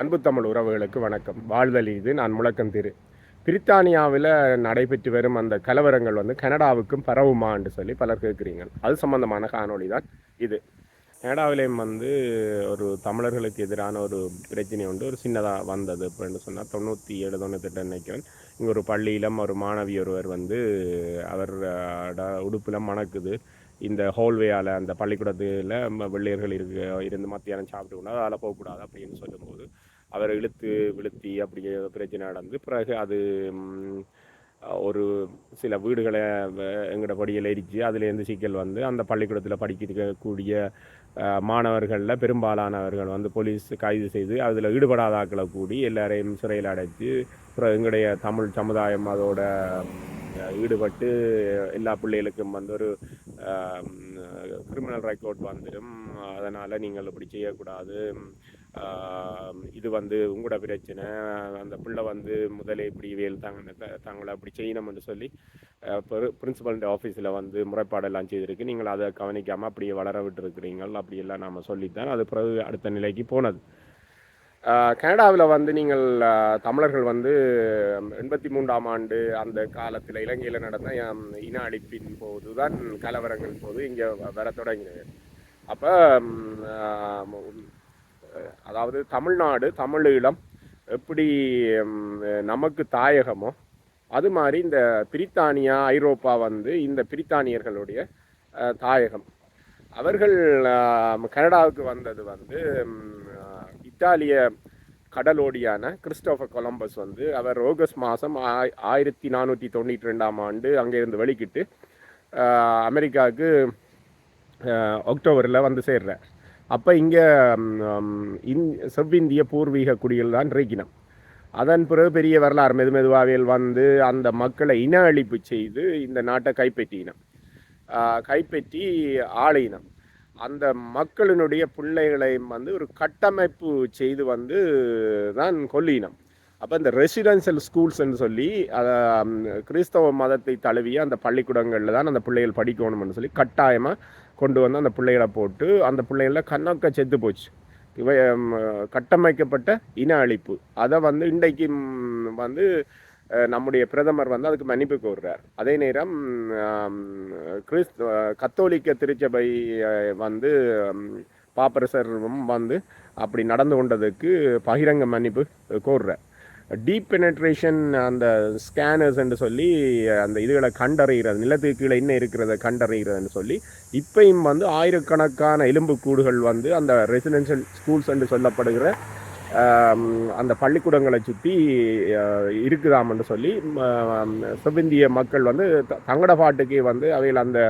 அன்பு தமிழ் உறவுகளுக்கு வணக்கம். வாழ்தல் இது நான் முழக்கம் திரு. பிரித்தானியாவில் நடைபெற்று வரும் அந்த கலவரங்கள் வந்து கனடாவுக்கும் பரவுமான்னு சொல்லி பலர் கேட்குறீங்க அது சம்பந்தமான காணொளி தான் இது. கனடாவிலேயும் வந்து ஒரு தமிழர்களுக்கு எதிரான ஒரு பிரச்சனை உண்டு. ஒரு சின்னதாக வந்தது அப்படின்னு சொன்னால் தொண்ணூற்றி ஏழு தொண்ணூத்தெட்டு நினைக்கிறேன் இங்கே ஒரு பள்ளியிலும் ஒரு மாணவி ஒருவர் வந்து அவர் உடுப்பில் மணக்குது. இந்த ஹோல்வேயால் அந்த பள்ளிக்கூடத்தில் வெள்ளையர்கள் இருக்க இருந்து மத்தியானம் சாப்பிட்டு கூடாது அதில் போகக்கூடாது அப்படின்னு சொல்லும்போது அவரை இழுத்து விழுத்தி அப்படி பிரச்சனை நடந்து பிறகு அது ஒரு சில வீடுகளை எங்களோட படியில் எரிச்சு அதுலேருந்து சிக்கல் வந்து அந்த பள்ளிக்கூடத்தில் படிக்கக்கூடிய மாணவர்களில் பெரும்பாலானவர்கள் வந்து போலீஸ் கைது செய்து அதில் ஈடுபடாத ஆக்களை கூடி எல்லாரையும் சிறையில் அடைச்சு அப்புறம் எங்களுடைய தமிழ் சமுதாயம் அதோட ஈடுபட்டு எல்லா பிள்ளைகளுக்கும் வந்து ஒரு கிரிமினல் ரெக்கார்ட் வந்துடும். அதனால் நீங்கள் இப்படி செய்யக்கூடாது. இது வந்து உங்களோட பிரச்சனை. அந்த பிள்ளை வந்து முதலே இப்படி வேல் தாங்க தாங்களை அப்படி செய்யணும்னு சொல்லி பிரின்சிபல் ஆஃபீஸில் வந்து முறைப்பாடெல்லாம் செய்திருக்கு. நீங்கள் அதை கவனிக்காமல் அப்படியே வளர விட்டுருக்கிறீங்க அப்படியெல்லாம் நாம் சொல்லித்தான் அது பிறகு அடுத்த நிலைக்கு போனது. கனடாவில் வந்து நீங்கள் தமிழர்கள் வந்து எண்பத்தி மூன்றாம் ஆண்டு அந்த காலத்தில் இலங்கையில் நடந்த இன அழிப்பின் போது தான் கலவரங்கள் போது இங்கே வர தொடங்கினது. அப்போ அதாவது தமிழ்நாடு தமிழீழம் எப்படி நமக்கு தாயகமோ அது மாதிரி இந்த பிரித்தானியா ஐரோப்பா வந்து இந்த பிரித்தானியர்களுடைய தாயகம். அவர்கள் கனடாவுக்கு வந்தது வந்து இத்தாலிய கடலோடியான கிறிஸ்டோஃபர் கொலம்பஸ் வந்து அவர் ஆகஸ்ட் மாதம் ஆய் ஆயிரத்தி நானூற்றி தொண்ணூற்றி ரெண்டாம் ஆண்டு அங்கேருந்து வெளிக்கிட்டு அமெரிக்காவுக்கு அக்டோபரில் வந்து சேர்றார். அப்போ இங்கே இந் செவ்விந்திய பூர்வீக குடிகள் தான் இருக்கணும் அதன் பிறகு பெரிய வரலாறு மெது மெதுவாவில் வந்து அந்த மக்களை இன அழிப்பு செய்து இந்த நாட்டை கைப்பற்றினம் கைப்பற்றி ஆளினம் அந்த மக்களினுடைய பிள்ளைகளையும் வந்து ஒரு கட்டமைப்பு செய்து வந்து தான் கொல்லினம் அப்போ இந்த ரெசிடென்சியல் ஸ்கூல்ஸ்ன்னு சொல்லி அதை கிறிஸ்தவ மதத்தை தழுவிய அந்த பள்ளிக்கூடங்களில் தான் அந்த பிள்ளைகள் படிக்கணும்னு சொல்லி கட்டாயமாக கொண்டு வந்து அந்த பிள்ளைகளை போட்டு அந்த பிள்ளைகள கண்ணாக்க செத்து போச்சு. இவை கட்டமைக்கப்பட்ட இன அழிப்பு. அதை வந்து இன்றைக்கு வந்து நம்முடைய பிரதமர் வந்து அதுக்கு மன்னிப்பு கோருறார். அதே நேரம் ஆம், கத்தோலிக்க திருச்சபை வந்து பாப்பரசரும் வந்து அப்படி நடந்து கொண்டதுக்கு பகிரங்க மன்னிப்பு கோருறார். டீப் பெனட்ரேஷன் அந்த ஸ்கேனர்ஸ் என்று சொல்லி அந்த இதுகளை கண்டறிகிறது நிலத்துக்கு கீழே என்ன இருக்கிறத கண்டறிகிறதுன்னு சொல்லி இப்பையும் வந்து ஆயிரக்கணக்கான எலும்பு கூடுகள் வந்து அந்த ரெசிடென்ஷியல் ஸ்கூல்ஸ் என்று சொல்லப்படுகிற அந்த பள்ளிக்கூடங்களை சுற்றி இருக்குதாம்னு சொல்லி ஆம், மக்கள் வந்து த- தங்கட பாட்டுக்கே வந்து அவையில் அந்த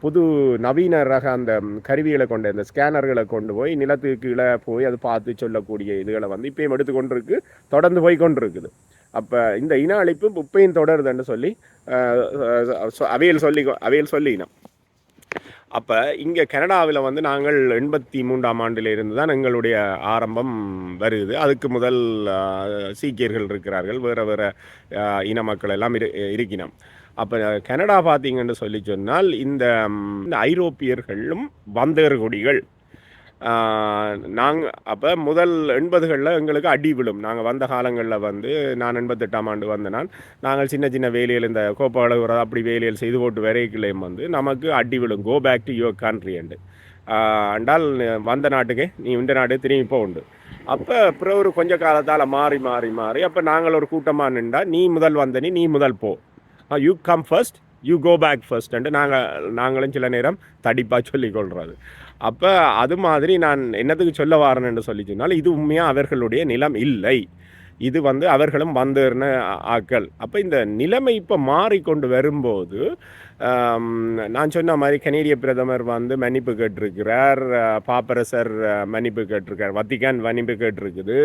புது நவீன ரக அந்த கருவிகளை கொண்டு அந்த ஸ்கேனர்களை கொண்டு போய் நிலத்துக்கு கீழே போய் அது பார்த்து சொல்லக்கூடிய இதுகளை வந்து இப்பயும் எடுத்துக்கொண்டிருக்கு தொடர்ந்து போய் கொண்டிருக்குது. அப்போ இந்த இன அழிப்பு இப்பையும் தொடருதுன்னு சொல்லி ஆஹ், அஹ், சொ- அவையில் சொல்லி அவையில் சொல்லினோம் அப்போ இங்கே கனடாவில் வந்து நாங்கள் எண்பத்தி மூன்றாம் ஆண்டிலிருந்து தான் எங்களுடைய ஆரம்பம் வருது. அதுக்கு முதல் சீக்கியர்கள் இருக்கிறார்கள். வேறு வேறு இன மக்கள் எல்லாம் இரு இருக்கினோம். அப்போ கனடா பார்த்தீங்கன்னு சொல்லி சொன்னால் இந்த இந்த ஐரோப்பியர்களும் வந்தர் கொடிகள். நாங்கள் அப்போ முதல் எண்பதுகளில் எங்களுக்கு அடி விழும். நாங்கள் வந்த காலங்களில் வந்து நான் எண்பத்தெட்டாம் ஆண்டு வந்தனால் நாங்கள் சின்ன சின்ன வேலையில் இந்த கோப்ப அப்படி வேலையில் செய்து போட்டு வரைக்கிலையும் வந்து நமக்கு அடி விழும். Go back to your country and Andal வந்த நாட்டுக்கு நீ இந்த நாட்டுக்கு திரும்பி போக உண்டு. அப்போ அப்புறம் ஒரு கொஞ்ச காலத்தால் மாறி மாறி மாறி அப்போ நாங்கள் ஒரு கூட்டமாக நின்றா நீ முதல் வந்தனி நீ முதல் போ. You come first you go back first நாங்கள் நாங்களும் சில நேரம் தடிப்பாக சொல்லிக்கொள்கிறது அப்போ அது மாதிரி நான் என்னத்துக்கு சொல்ல வாரேன்னு சொல்லி சொன்னால் இது உண்மையாக அவர்களுடைய நிலம் இல்லை. இது வந்து அவர்களும் வந்தேர்ன ஆக்கள். அப்போ இந்த நிலைமை இப்போ மாறிக்கொண்டு வரும்போது நான் சொன்ன மாதிரி கனேடிய பிரதமர் வந்து மன்னிப்பு கேட்டிருக்கிறார் பாப்பரசர் மன்னிப்பு கேட்டிருக்கார் வத்திகான் மன்னிப்பு கேட்டிருக்குது.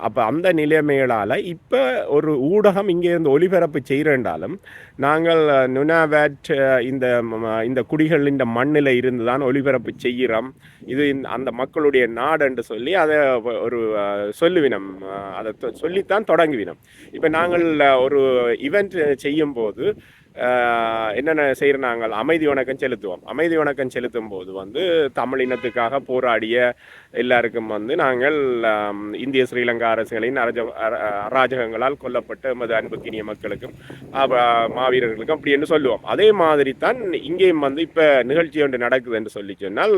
அப்போ அந்த நிலைமைகளால் இப்போ ஒரு ஊடகம் இங்கேருந்து ஒளிபரப்பு செய்கிறேன்றாலும் நாங்கள் நுனாவேட் இந்த இந்த குடிகள் இந்த மண்ணில் இருந்து தான் ஒளிபரப்பு செய்கிறோம். இது அந்த மக்களுடைய நாடு என்று சொல்லி அதை ஒரு சொல்லுவினம். அதை தொ- சொல்லித்தான் தொடங்குவினம். இப்போ நாங்கள் ஒரு இவெண்ட் செய்யும்போது என்னென்ன செய்கிற நாங்கள் அமைதி வணக்கம் செலுத்துவோம். அமைதி வணக்கம் செலுத்தும் போது வந்து தமிழ் இனத்துக்காக போராடிய எல்லாருக்கும் வந்து நாங்கள் இந்திய ஸ்ரீலங்கா அரசுகளின் அரஜ அராஜகங்களால் கொல்லப்பட்ட எமது அன்புக்கினிய மக்களுக்கும் மாவீரர்களுக்கும் அப்படி என்று சொல்லுவோம். அதே மாதிரி தான் இங்கேயும் வந்து இப்போ நிகழ்ச்சி ஒன்று நடக்குது என்று சொல்லி சொன்னால்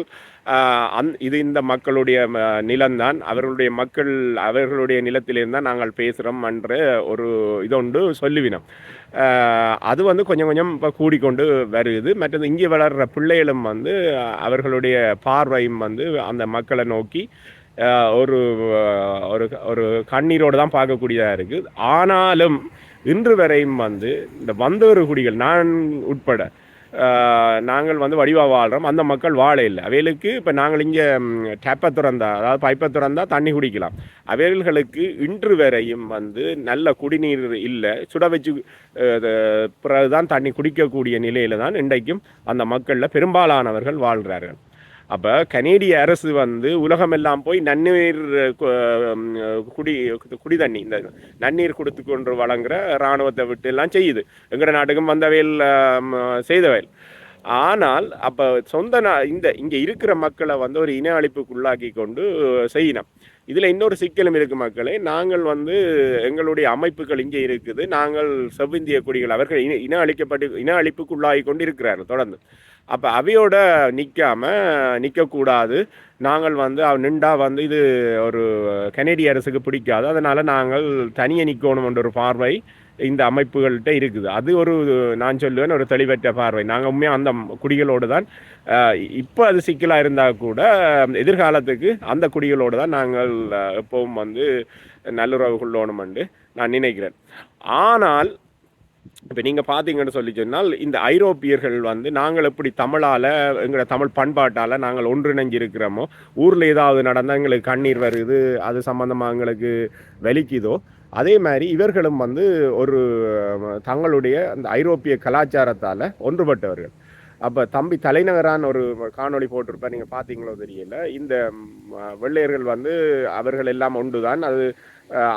அந் இது இந்த மக்களுடைய ம, நிலம்தான். அவர்களுடைய மக்கள் அவர்களுடைய நிலத்திலிருந்து தான் நாங்கள் பேசுகிறோம் என்ற ஒரு இதொண்டு சொல்லுவினோம். அது வந்து கொஞ்சம் கொஞ்சம் இப்போ கூடிக்கொண்டு வருது. மற்றது இங்கே வளர்கிற பிள்ளைகளும் வந்து அவர்களுடைய பார்வையும் வந்து அந்த மக்களை நோக்கி ஒரு ஒரு ஒரு கண்ணீரோடு தான் பார்க்கக்கூடியதாக இருக்குது ஆனாலும் இன்று வரையும் வந்து இந்த வந்தவர் குடிகள் நான் உட்பட நாங்கள் வந்து வடிவாக வாழ்கிறோம் அந்த மக்கள் வாழ இல்லை. அவைகளுக்கு இப்போ நாங்கள் இங்கே டேப்பை திறந்தா அதாவது பைப்பை திறந்தா தண்ணி குடிக்கலாம். அவைகளுக்கு இன்று வரையும் வந்து நல்ல குடிநீர் இல்லை. சுட வச்சு பிறகுதான் தண்ணி குடிக்கக்கூடிய நிலையில் தான் இன்றைக்கும் அந்த மக்களில் பெரும்பாலானவர்கள் வாழ்கிறார்கள் அப்போ கனேடிய அரசு வந்து உலகமெல்லாம் போய் நன்னீர் கு- குடி குடி தண்ணி இந்த நன்னீர் கொடுத்து கொண்டு வழங்குற இராணுவத்தை விட்டு எல்லாம் செய்யுது. எங்கட நாட்டுக்கும் வந்தவையில் செய்தவையில். ஆனால் அப்போ சொந்த நா இந்த இங்கே இருக்கிற மக்களை வந்து ஒரு இன அழிப்புக்குள்ளாக்கி கொண்டு செய்யணும். இதில் இன்னொரு சிக்கலும் இருக்கு மக்களே. நாங்கள் வந்து எங்களுடைய அமைப்புகள் இங்கே இருக்குது. நாங்கள் செவ்விந்திய குடிகள் அவர்கள் இன இன அழிக்கப்பட்டு இன அழிப்புக்குள்ளாகி கொண்டு இருக்கிறார்கள் தொடர்ந்து. அப்போ அவையோட நிற்காமல் நிற்கக்கூடாது நாங்கள் வந்து அவ நின்றா வந்து இது ஒரு கனேடிய அரசுக்கு பிடிக்காது. அதனால் நாங்கள் தனியே நிற்கணும் ஒரு பார்வை இந்த அமைப்புகள்கிட்ட இருக்குது. அது ஒரு நான் சொல்லுவேன் ஒரு தெளிவற்ற பார்வை. நாங்கள் உண்மையாக அந்த குடிகளோடு தான் இப்போ அது சிக்கலாக இருந்தால் கூட எதிர்காலத்துக்கு அந்த குடிகளோடு தான் நாங்கள் எப்பவும் வந்து நல்லுறவு கொள்ளணுமென்று நான் நினைக்கிறேன். ஆனால் இப்போ நீங்கள் பார்த்தீங்கன்னு சொல்லி சொன்னால் இந்த ஐரோப்பியர்கள் வந்து நாங்கள் எப்படி தமிழால் எங்களோட தமிழ் பண்பாட்டால் நாங்கள் ஒன்றிணைஞ்சு இருக்கிறோமோ ஊரில் ஏதாவது நடந்தால் எங்களுக்கு கண்ணீர் வருது அது சம்மந்தமாக எங்களுக்கு வலிக்குதோ அதே மாதிரி இவர்களும் வந்து ஒரு தங்களுடைய அந்த ஐரோப்பிய கலாச்சாரத்தால் ஒன்றுபட்டவர்கள். அப்போ தம்பி தலைநகரான் ஒரு காணொளி போட்டிருப்பேன் நீங்கள் பார்த்தீங்களோ தெரியல இந்த வெள்ளையர்கள் வந்து அவர்கள் எல்லாம் ஒன்று தான் அது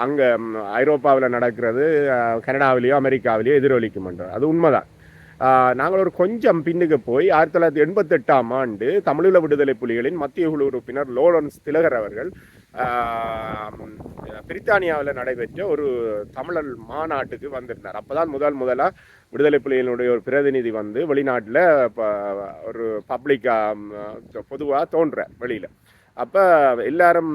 அங்கே ஐரோப்பாவில் நடக்கிறது கனடாவிலேயோ அமெரிக்காவிலேயோ எதிரொலிக்கும் அது உண்மைதான். நாங்கள் ஒரு கொஞ்சம் பின்னுக்கு போய் ஆயிரத்தி தொள்ளாயிரத்தி எண்பத்தெட்டாம் ஆண்டு தமிழீழ விடுதலை புலிகளின் மத்திய குழு உறுப்பினர் லோரன்ஸ் திலகர் அவர்கள் பிரித்தானியாவில் நடைபெற்ற ஒரு தமிழர் மாநாட்டுக்கு வந்திருந்தார். அப்போதான் முதல் முதலாக விடுதலை புலிகளினுடைய ஒரு பிரதிநிதி வந்து வெளிநாட்டில் ஒரு பப்ளிக்காக பொதுவாக தோன்ற வெளியில். அப்போ எல்லாரும்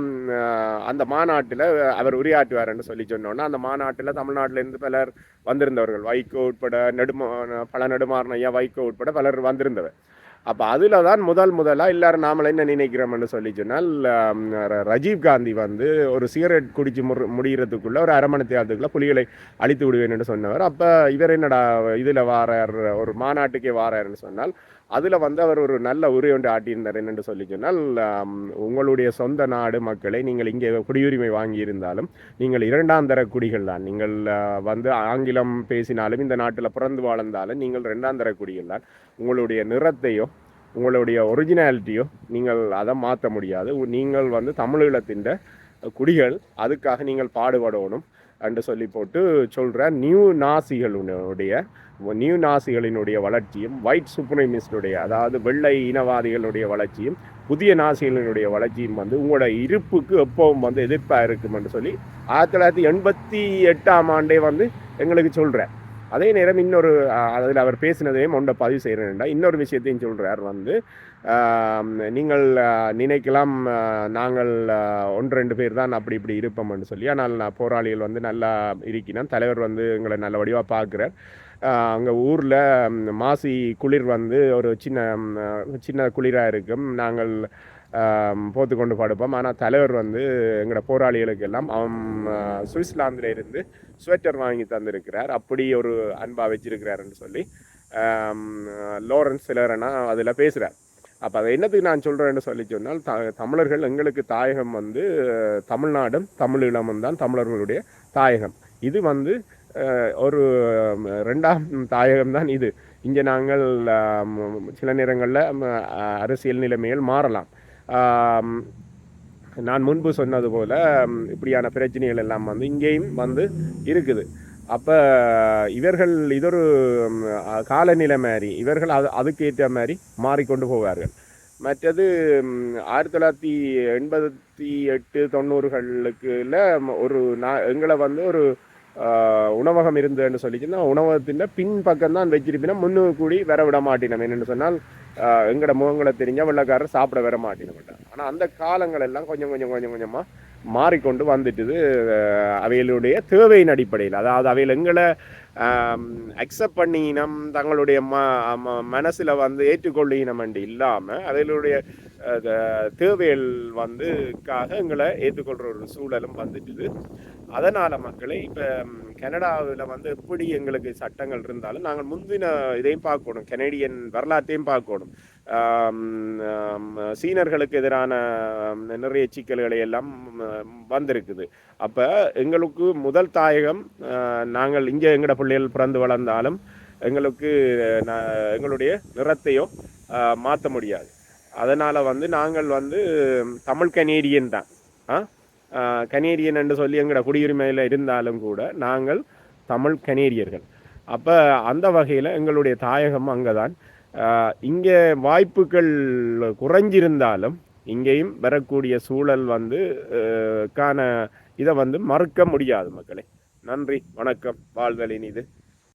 அந்த மாநாட்டில் அவர் உரையாற்றுவார்னு சொல்லி சொன்னோன்னா அந்த மாநாட்டில் தமிழ்நாட்டிலேருந்து பலர் வந்திருந்தவர்கள். வைகோ உட்பட நெடுமா பல நெடுமாறன் ஐயா வைகோ உட்பட பலர் வந்திருந்தவர். அப்போ அதில் தான் முதல் முதலாக எல்லாரும் நாமள என்ன நினைக்கிறோம்னு சொல்லி சொன்னால் ரஜீவ் காந்தி வந்து ஒரு சிகரெட் குடிச்சு முற முடிகிறதுக்குள்ளே ஒரு அரமணி தேர்தலுக்குள்ளே புலிகளை அழித்து விடுவேன் என்று சொன்னவர். அப்போ இவர் என்னடா இதில் வாரார் ஒரு மாநாட்டுக்கே வாரார்னு சொன்னால் அதில் வந்து அவர் ஒரு நல்ல உரை ஒன்று ஆட்டியிருந்தார். என்னென்று சொல்லி சொன்னால் உங்களுடைய சொந்த நாடு மக்களை நீங்கள் இங்கே குடியுரிமை வாங்கியிருந்தாலும் நீங்கள் இரண்டாம் தர குடிகள் தான். நீங்கள் வந்து ஆங்கிலம் பேசினாலும் இந்த நாட்டில் பிறந்து வாழ்ந்தாலும் நீங்கள் இரண்டாம் தர குடிகள் தான். உங்களுடைய நிறத்தையோ உங்களுடைய ஒரிஜினாலிட்டியோ நீங்கள் அதை மாற்ற முடியாது. நீங்கள் வந்து தமிழீழத்தின் குடிகள் அதுக்காக நீங்கள் பாடுபடணும் என்று சொல்லி போட்டு சொல்கிற நியூ நாசிகளுடைய நியூ நாசிகளினுடைய வளர்ச்சியும் ஒயிட் சுப்ரீமிஸ்டுடைய அதாவது வெள்ளை இனவாதிகளுடைய வளர்ச்சியும் புதிய நாசிகளினுடைய வளர்ச்சியும் வந்து உங்களோட இருப்புக்கு எப்பவும் வந்து எதிர்ப்பாக இருக்கும் சொல்லி ஆயிரத்தி தொள்ளாயிரத்தி எண்பத்தி எட்டாம் ஆண்டே வந்து எங்களுக்கு சொல்கிறார் அதே நேரம் இன்னொரு அதில் அவர் பேசினதையும் ஒன்றை பதிவு செய்கிறேன்டா இன்னொரு விஷயத்தையும் சொல்கிறார் வந்து நீங்கள் நினைக்கலாம் நாங்கள் ஒன்று ரெண்டு பேர் தான் அப்படி இப்படி இருப்போம்னு சொல்லி ஆனால் நான் போராளிகள் வந்து நல்லா இருக்கினோம் தலைவர் வந்து எங்களை நல்ல வடிவாக பார்க்குறார். அங்கே ஊரில் மாசி குளிர் வந்து ஒரு சின்ன சின்ன குளிராக இருக்கும். நாங்கள் போத்து கொண்டு படுப்போம். ஆனால் தலைவர் வந்து எங்களோட போராளிகளுக்கு எல்லாம் அவன் சுவிட்சர்லாந்தில் இருந்து ஸ்வெட்டர் வாங்கி தந்திருக்கிறார். அப்படி ஒரு அன்பாக வச்சிருக்கிறாருன்னு சொல்லி லோரன்ஸ் சிலரனா அதில் பேசுகிறார் அப்போ அதை என்னத்துக்கு நான் சொல்கிறேன்னு சொல்லி சொன்னால் த தமிழர்கள் எங்களுக்கு தாயகம் வந்து தமிழ்நாடும் தமிழ்நாடும் தமிழீழமும் தான் தமிழர்களுடைய தாயகம். இது வந்து ஒரு ரெண்டாம் தாயகம் தான் இது. இங்கே நாங்கள் சில நேரங்களில் அரசியல் நிலைமைகள் மாறலாம். நான் முன்பு சொன்னது போல் இப்படியான பிரச்சனைகள் எல்லாம் வந்து இங்கேயும் வந்து இருக்குது. அப்போ இவர்கள் இதொரு காலநிலை மாதிரி இவர்கள் அது அதுக்கேற்ற மாதிரி மாறிக்கொண்டு போவார்கள். மற்றது ஆயிரத்தி தொள்ளாயிரத்தி எண்பத்தி எட்டு தொண்ணூறுகளுக்குல ஒரு நான் எங்களை வந்து ஒரு உணவகம் இருந்ததுன்னு சொல்லிச்சுன்னா உணவகத்தின் பின் பக்கம் தான் வச்சிருப்பினா முன்னு கூடி வர விட மாட்டினோம். என்னென்னு சொன்னால் எங்களோட எங்கட முகங்களை தெரிஞ்ச வெள்ளக்காரர் சாப்பிட வர மாட்டினோம் ஆனால் அந்த காலங்கள் எல்லாம் கொஞ்சம் கொஞ்சம் கொஞ்சம் கொஞ்சமாக மாறிக்கொண்டு வந்துட்டுது அவைகளுடைய தேவையின் அடிப்படையில். அதாவது அவையில் எங்களை அக்செப்ட் பண்ணினம் தங்களுடைய ம ம- வந்து ஏற்றுக்கொள்ளினம் என்று இல்லாமல் அவைகளுடைய தேவைகள் வந்து க்காக எங்களை ஏற்றுக்கொள்கிற ஒரு சூழலும் வந்துட்டுது. அதனால் மக்களை இப்போ கனடாவில் வந்து எப்படி எங்களுக்கு சட்டங்கள் இருந்தாலும் நாங்கள் முந்தின இதையும் பார்க்கணும். கெனடியன் வரலாற்றையும் பார்க்கணும். சீனர்களுக்கு எதிரான நிறைய சிக்கல்களை எல்லாம் வந்திருக்குது. அப்போ எங்களுக்கு முதல் தாயகம் நாங்கள் இங்கே எங்களோட பிள்ளைகள் பிறந்து வளர்ந்தாலும் எங்களுக்கு எங்களுடைய நிறத்தையும் மாற்ற முடியாது. அதனால் வந்து நாங்கள் வந்து தமிழ் கனேடியன் தான். ஆ? கனேடியன் என்று சொல்லி எங்களோட குடியுரிமையில் இருந்தாலும் கூட நாங்கள் தமிழ் கனேடியர்கள். அப்போ அந்த வகையில் எங்களுடைய தாயகம் அங்கே தான் இங்கே வாய்ப்புகள் குறைஞ்சிருந்தாலும் இங்கேயும் வரக்கூடிய சூழல் வந்து கான இதை வந்து மறுக்க முடியாது மக்களே. நன்றி வணக்கம் வாழ்தலின் இது.